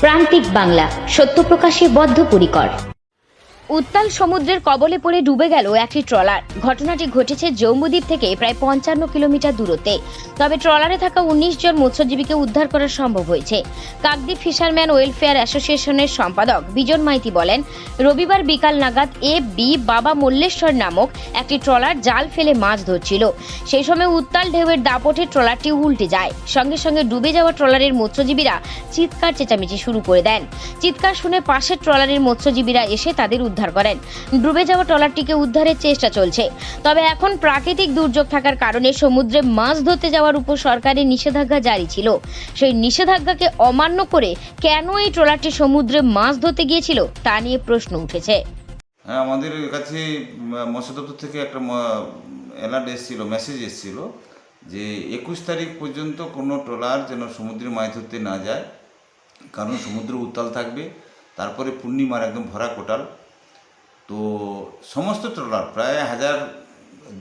প্রান্তিক বাংলা সত্য প্রকাশে বদ্ধপরিকর। উত্তাল সমুদ্রের কবলে পড়ে ডুবে গেল একটি ট্রলার। ঘটনাটি ঘটেছে জম্বুদ্বীপ থেকে প্রায় পঞ্চান্ন কিলোমিটার দূরত্বে। তবে ট্রলারে থাকা উনিশ জন মৎস্যজীবীকে উদ্ধার করা সম্ভব হয়েছে। কাকদ্বীপ ফিশারম্যান ওয়েলফেয়ার অ্যাসোসিয়েশনের সম্পাদক বিজন মাইতি বলেন, রবিবার বিকাল নাগাদ এ, বি, বাবা মল্লেশ্বর নামক একটি ট্রলার জাল ফেলে মাছ ধরছিল। সেই সময় উত্তাল ঢেউয়ের দাপটে ট্রলারটি উল্টে যায়। সঙ্গে সঙ্গে ডুবে যাওয়া ট্রলারের মৎস্যজীবীরা চিৎকার চেঁচামেচি শুরু করে দেন। চিৎকার শুনে পাশের ট্রলারের মৎস্যজীবীরা এসে তাদের উদ্ধার করেন। ডুবে যাওয়া ট্রলারটিকে উদ্ধারের চেষ্টা চলছে। তবে এখন প্রাকৃতিক দুর্যোগ থাকার কারণে সমুদ্রে মাছ ধরতে যাওয়ার উপর সরকারের নিষেধাজ্ঞা জারি ছিল। সেই নিষেধাজ্ঞাকে অমান্য করে কেন এই ট্রলারটি সমুদ্রে মাছ ধরতে গিয়েছিল, তা নিয়ে প্রশ্ন উঠেছে। হ্যাঁ আমাদের কাছে মৎস্য দপ্তর থেকে একটা অ্যালার্ট এসেছিল মেসেজ এসেছিল যে একুশ তারিখ পর্যন্ত কোনো ট্রলার যেন সমুদ্রে মাছ ধরতে না যায়। কারণ সমুদ্র উত্তাল থাকবে, তারপরে পূর্ণিমার একদম ভরা কোটাল। তো সমস্ত ট্রলার, প্রায় হাজার,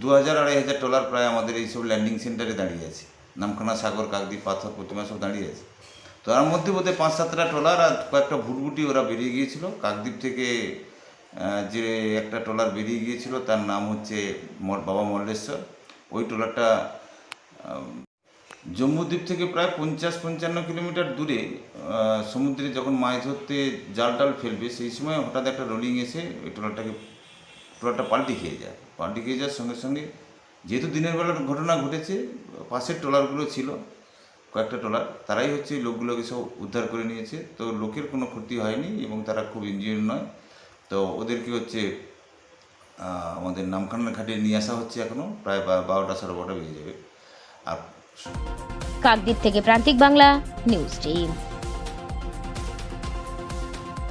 দু হাজার আড়াই হাজার ট্রলার প্রায় আমাদের এইসব ল্যান্ডিং সেন্টারে দাঁড়িয়ে আছে। নামখানা সাগর, কাকদ্বীপ, পাথর প্রতিমা সব দাঁড়িয়ে আছে। তো তার মধ্যে বোধহয় পাঁচ সাতটা ট্রলার আর কয়েকটা ভুটভুটি ওরা বেরিয়ে গিয়েছিল। কাকদ্বীপ থেকে যে একটা ট্রলার বেরিয়ে গিয়েছিল, তার নাম হচ্ছে বাবা মল্লেশ্বর। ওই ট্রলারটা আহ, জম্বুদ্বীপ থেকে প্রায় পঞ্চাশ পঞ্চান্ন কিলোমিটার দূরে সমুদ্রে যখন মাছ ধরতে জাল টাল ফেলবে সেই সময় হঠাৎ একটা রোলিং এসে ওই ট্রলারটাকে ট্রলারটা পাল্টি খেয়ে যায়। পাল্টি খেয়ে যাওয়ার সঙ্গে সঙ্গে যেহেতু দিনের বেলার ঘটনা ঘটেছে পাশের ট্রলারগুলো ছিল কয়েকটা ট্রলার তারাই হচ্ছে লোকগুলোকে সব উদ্ধার করে নিয়েছে। তো লোকের কোনো ক্ষতি হয়নি এবং তারা খুব ইঞ্জিনিয়ার নয়। তো ওদেরকে হচ্ছে আমাদের নামখানার ঘাটে নিয়ে আসা হচ্ছে এখনও প্রায় বারোটা সাড়ে বারোটা বেজে যাবে। আর কাকদ্বীপ থেকে প্রান্তিক বাংলা নিউজ টিম।